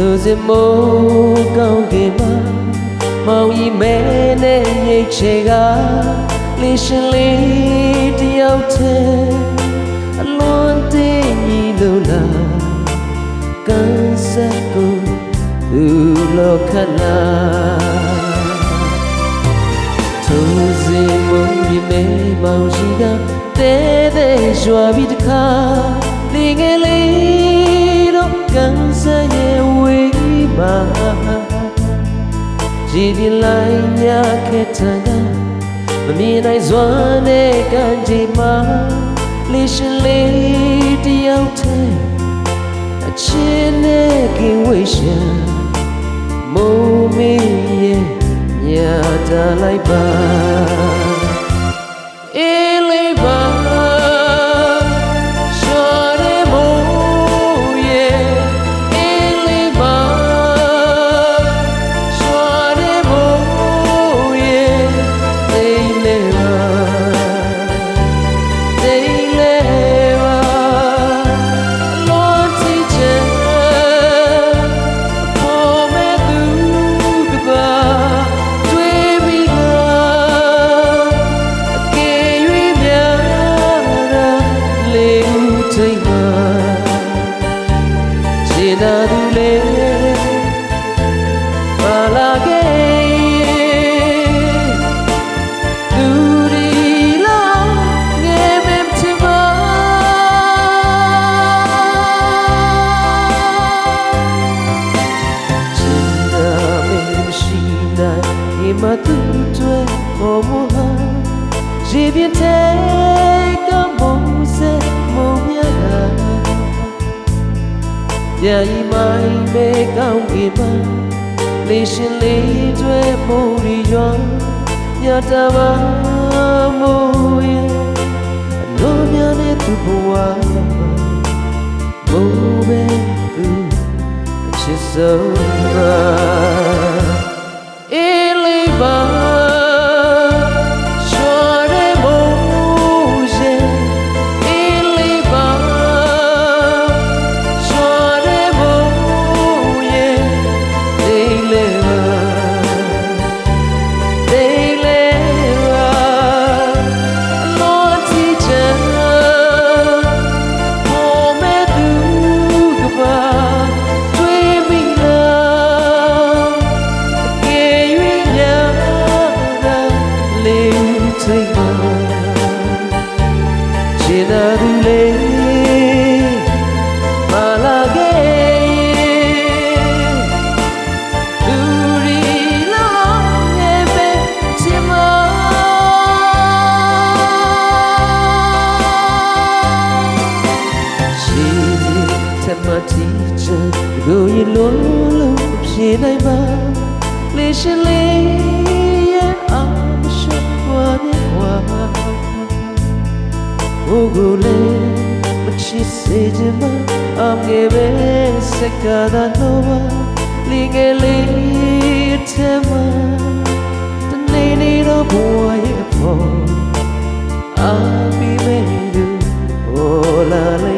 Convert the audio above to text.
ဆိုစမိုးကောင်းကင်မှာမောင်ကြီးမဲနဲ့ရိတ်ချေကလေးရှင်လေးတယောက်တည်းအလွန်တည်ညီလို့လားကန်စက်ကိုသူလောခနာထိုစဉ်မုန်းပြီးမဲမောင်ရှိကတဲတဲရွာပြီးတခါ ကြည်ပြလိုက်ညခဲ့တန်ကမမြင်နိုင်စွမ်းနဲ့ကံကြည်မှာလေးရှင်လေးတယောက်တည်းအချင်းနဲ့ကင်ဝေးရှာမုံမင်းရဲ့ညာတာလိုက်ပါ mà thức trôi hồ mùa hơ chỉ biết thế có mong sẽ mong nhớ là nhà y mai bê cao kỳ mà lý xin lý trôi mù đi gió nhà ta mà mù yên nó nhớ nên từ bùa mù bên China du le ma la ge Du ri la nge be chi ma She tell teacher go you lo lo ဖြစ်နိုင်ပါလေရှင်လေးရဲ့အောင်ရှုပ်သွားနေ ကွာဘိုးကိုလည်းမချစ်စေချင်ပါအငယ်ပဲစက္ကသာတော့ပါလီငယ်လေးအထဲမှာတနေ့နေ့တော့ဘဝရဲ့ဖို့အာပြီးမဲ့လူဟောလာလိုက်